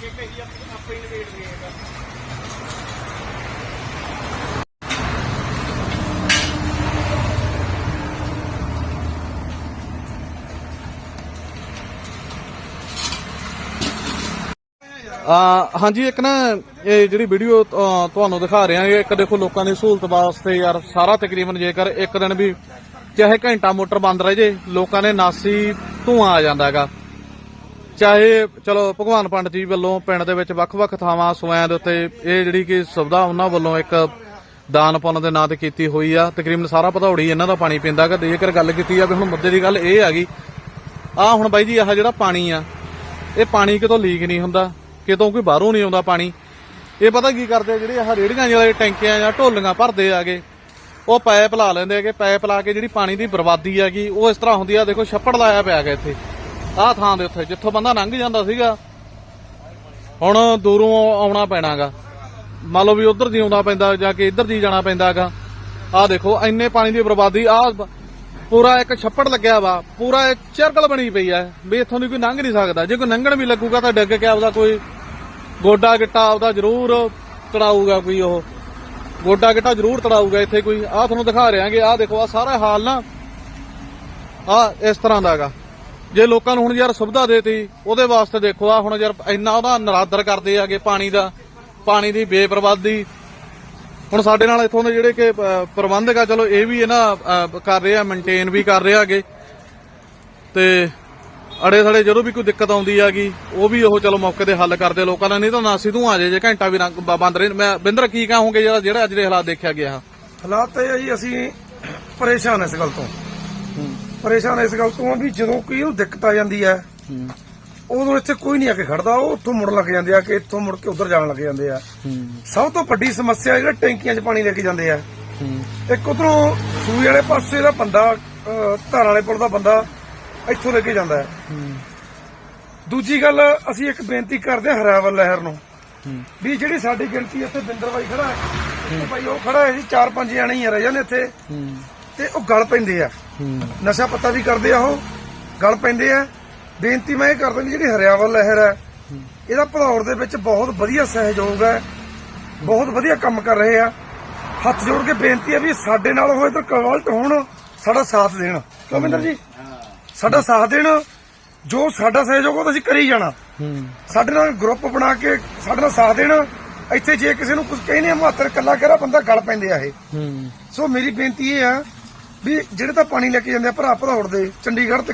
ਕੇ ਕਹੀ ਆਪੇ ਹੀ ਨਵੇੜ ਦੇਗਾ ਆ, ਹਾਂਜੀ, ਇੱਕ ਨਾ, ਇਹ ਜਿਹੜੀ ਵੀਡੀਓ ਤੁਹਾਨੂੰ ਦਿਖਾ ਰਿਹਾ ਹਾਂ ਇੱਕ ਦੇਖੋ ਲੋਕਾਂ ਦੀ ਸਹੂਲਤ ਵਾਸਤੇ ਯਾਰ, ਸਾਰਾ ਤਕਰੀਬਨ ਜੇਕਰ ਇੱਕ ਦਿਨ ਵੀ ਚਾਹੇ ਘੰਟਾ ਮੋਟਰ ਬੰਦ ਰਹੇ ਜੇ, ਲੋਕਾਂ ਨੇ ਨਾਸੀ ਧੂਆਂ ਆ ਜਾਂਦਾ ਹੈਗਾ। ਚਾਹੇ, ਚਲੋ, ਭਗਵਾਨ ਪੰਡਤ ਜੀ ਵੱਲੋਂ ਪਿੰਡ ਦੇ ਵਿੱਚ ਵੱਖ-ਵੱਖ ਥਾਵਾਂ ਸਵੈਂ ਦੇ ਉੱਤੇ ਇਹ ਜਿਹੜੀ ਕਿ ਸੁਵਿਧਾ ਉਹਨਾਂ ਵੱਲੋਂ ਇੱਕ ਦਾਨ ਪੁੰਨ ਦੇ ਨਾਂ ਤੇ ਕੀਤੀ ਹੋਈ ਆ। ਤਕਰੀਬਨ ਸਾਰਾ ਭਦੌੜੀ ਇਹਨਾਂ ਦਾ ਪਾਣੀ ਪੀਂਦਾ ਗਾ। ਜੇਕਰ ਗੱਲ ਕੀਤੀ ਜਾਵੇ, ਹੁਣ ਮੁੱਦੇ ਦੀ ਗੱਲ ਇਹ ਹੈਗੀ ਆ ਹੁਣ ਬਾਈ ਜੀ, ਆਹ ਜਿਹੜਾ ਪਾਣੀ ਆ, ਇਹ ਪਾਣੀ ਕਿਤੋਂ ਲੀਕ ਨਹੀਂ ਹੁੰਦਾ, ਕਿਤੋਂ ਕੋਈ ਬਾਹਰੋਂ ਨਹੀਂ ਆਉਂਦਾ ਪਾਣੀ। ਇਹ ਪਤਾ ਕੀ ਕਰਦੇ ਆ, ਜਿਹੜੇ ਆਹ ਰੇੜੀਆਂ ਜਿਹੜੇ ਟੈਂਕੀਆਂ ਜਾਂ ਢੋਲੀਆਂ ਭਰਦੇ ਆਗੇ, ਉਹ ਪਾਈਪ ਲਾ ਲੈਂਦੇ ਹੈਗੇ ਪਾਈਪ ਲਾ ਕੇ ਜਿਹੜੀ ਪਾਣੀ ਦੀ ਬਰਬਾਦੀ ਹੈਗੀ ਉਹ ਇਸ ਤਰ੍ਹਾਂ ਹੁੰਦੀ ਆ। ਦੇਖੋ, ਛੱਪੜ ਲਾਇਆ ਪਿਆ ਹੈਗਾ ਇੱਥੇ। ਆਹ ਥਾਂ ਦੇ ਉੱਤੇ ਜਿੱਥੋਂ ਬੰਦਾ ਲੰਘ ਜਾਂਦਾ ਸੀਗਾ। ਹੁਣ ਦੂਰੋਂ ਆਉਣਾ ਪੈਣਾਗਾ। ਮੰਨ ਲਓ ਵੀ ਉਧਰ ਦੀ ਆਉਂਦਾ ਪੈਂਦਾ, ਜਾਂ ਕਿ ਇੱਧਰ ਦੀ ਜਾਣਾ ਪੈਂਦਾਗਾ। ਆਹ ਦੇਖੋ, ਇੰਨੇ ਪਾਣੀ ਦੀ ਬਰਬਾਦੀ, ਆਹ ਪੂਰਾ ਇੱਕ ਛੱਪੜ ਲੱਗਿਆ ਵਾ, ਪੂਰਾ ਇੱਕ ਚਰਕਲ ਬਣੀ ਪਈ ਐ ਵੀ ਇੱਥੋਂ ਦੀ ਕੋਈ ਲੰਘ ਨਹੀਂ ਸਕਦਾ। ਜੇ ਕੋਈ ਲੰਘਣ ਵੀ ਲੱਗੂਗਾ ਤਾਂ ਡਿੱਗ ਕੇ ਆਪਦਾ ਕੋਈ ਗੋਡਾ ਗਿੱਟਾ ਆਪਦਾ ਜ਼ਰੂਰ ਤੜਾਊਗਾ ਕੋਈ ਉਹ। ਗੋਡਾ ਗਿੱਟਾ ਜ਼ਰੂਰ ਤੜਾਊਗਾ ਇੱਥੇ ਕੋਈ। ਆਹ ਤੁਹਾਨੂੰ ਦਿਖਾ ਰਿਆਂਗੇ ਆਹ ਦੇਖੋ, ਆਹ ਸਾਰਾ ਹਾਲ ਨਾ ਆ ਇਸ ਤਰ੍ਹਾਂ ਦਾ ਹੈਗਾ ਜੇ ਲੋਕਾਂ ਨੂੰ ਹੁਣ ਯਾਰ ਸੁਵਿਧਾ ਦੇਤੀ ਉਹਦੇ ਵਾਸਤੇ ਦੇਖੋ ਆ ਹੁਣ ਯਾਰ ਇੰਨਾ ਉਹਦਾ ਨਰਾਦਰ ਕਰਦੇ ਆਗੇ ਪਾਣੀ ਦਾ ਪਾਣੀ ਦੀ ਬੇਪਰਵਾਦੀ ਹੁਣ ਸਾਡੇ ਨਾਲ ਇੱਥੋਂ ਦੇ ਜਿਹੜੇ ਕਿ ਪ੍ਰਬੰਧਕ ਆ ਚਲੋ ਇਹ ਵੀ ਇਹਨਾਂ ਕਰ ਰਹੇ ਆ ਮੇਨਟੇਨ ਵੀ ਕਰ ਰਹੇ ਆਗੇ ਤੇ ਅੜੇ ਥੜੇ ਜਦੋਂ ਵੀ ਕੋਈ ਦਿੱਕਤ ਆਉਂਦੀ ਆਗੀ ਉਹ ਵੀ ਉਹ ਚਲੋ ਮੌਕੇ ਤੇ ਹੱਲ ਕਰਦੇ ਲੋਕਾਂ ਦਾ ਨਹੀਂ ਤਾਂ ਨਾ ਸਿੱਧੂ ਆ ਜੇ ਜੇ ਘੰਟਾ ਵੀ ਬੰਦ ਰਹੇ। ਮੈਂ ਬਿੰਦਰ ਕੀ ਕਹੋਗੇ ਜਿਹੜਾ ਜਿਹੜਾ ਅੱਜ ਦੇ ਹਾਲਾਤ ਦੇਖਿਆ ਗਿਆ? ਹਾਲਾਤ ਇਹ ਆ ਜੀ ਅਸੀਂ ਪਰੇਸ਼ਾਨ ਇਸ ਗੱਲ ਤੋਂ। ਪਰੇਸ਼ਾਨ ਇਸ ਗੱਲ ਤੋਂ ਆ ਵੀ ਜਦੋਂ ਕੋਈ ਉਹਨੂੰ ਦਿੱਕਤ ਆ ਜਾਂਦੀ ਹੈ ਉਦੋਂ ਇੱਥੇ ਕੋਈ ਨਹੀਂ ਆ ਕੇ ਖੜਦਾ ਉਹ ਉੱਥੋਂ ਮੁੜ ਲੱਗ ਜਾਂਦੇ ਆ ਕਿ ਇੱਥੋਂ ਮੁੜ ਕੇ ਉਧਰ ਜਾਣ ਲੱਗ ਜਾਂਦੇ ਆ। ਸਭ ਤੋਂ ਵੱਡੀ ਸਮੱਸਿਆ ਜਿਹੜਾ ਟੈਂਕੀਆਂ 'ਚ ਪਾਣੀ ਲੈ ਕੇ ਜਾਂਦੇ ਆ। ਇੱਕ ਉਧਰੋਂ ਸੂਈ ਵਾਲੇ ਪਾਸੇ ਦਾ ਬੰਦਾ ਧਾਰ ਵਾਲੇ ਪੁਲ ਦਾ ਬੰਦਾ ਇੱਥੋਂ ਲੈ ਕੇ ਜਾਂਦਾ ਹੈ। ਦੂਜੀ ਗੱਲ ਅਸੀਂ ਇੱਕ ਬੇਨਤੀ ਕਰਦੇ ਹਾਂ ਹਰਾਵਲ ਲਹਿਰ ਨੂੰ ਵੀ ਜਿਹੜੀ ਸਾਡੀ ਗਿਣਤੀ ਇੱਥੇ ਬਿੰਦਰ ਬਾਈ ਖੜਾ ਹੈ ਬਾਈ ਉਹ ਖੜਾ ਹੈ ਜੀ ਚਾਰ ਪੰਜ ਜਣੇ ਹੀ ਰਹੇ ਨੇ ਇੱਥੇ। ਤੇ ਉਹ ਗਲ ਪੈਂਦੇ ਆ। ਨਸ਼ਾ ਪੱਤਾ ਵੀ ਕਰਦੇ ਆ ਉਹ ਗਲ ਪੈਂਦੇ ਆ। ਬੇਨਤੀ ਮੈਂ ਇਹ ਕਰਦਾ ਵੀ ਜਿਹੜੀ ਹਰਿਆਵਲ ਲਹਿਰ ਹੈ ਇਹਦਾ ਭਦੌੜ ਦੇ ਵਿੱਚ ਬਹੁਤ ਵਧੀਆ ਸਹਿਯੋਗ ਹੈ ਬਹੁਤ ਵਧੀਆ ਕੰਮ ਕਰ ਰਹੇ ਆ। ਹੱਥ ਜੋੜ ਕੇ ਬੇਨਤੀ ਹੈ ਵੀ ਸਾਡੇ ਨਾਲ ਹੋਏ ਤਾਂ ਕਵਾਲਟ ਹੋਣ ਸਾਡਾ ਸਾਥ ਦੇਣ। ਕਮਿੰਦਰ ਜੀ ਸਾਡਾ ਸਾਥ ਦੇਣ ਜੋ ਸਾਡਾ ਸਹਿਯੋਗ ਉਹ ਅਸੀਂ ਕਰੀ ਜਾਣਾ। ਸਾਡੇ ਨਾਲ ਗਰੁੱਪ ਬਣਾ ਕੇ ਸਾਡੇ ਨਾਲ ਸਾਥ ਦੇਣ ਇੱਥੇ ਜੇ ਕਿਸੇ ਨੂੰ ਕੁਝ ਕਹਿੰਦੇ ਆ ਮਾਤਰ ਕੱਲਾ ਕਰਾ ਬੰਦਾ ਗਲ ਪੈਂਦੇ ਆ ਇਹ। ਸੋ ਮੇਰੀ ਬੇਨਤੀ ਇਹ ਆ ਵੀ ਜਿਹੜੇ ਤਾਂ ਪਾਣੀ ਲੈ ਕੇ ਜਾਂਦੇ ਆ ਭਰਾ ਭਦੌੜ ਦੇ ਚੰਡੀਗੜ੍ਹ ਤੇ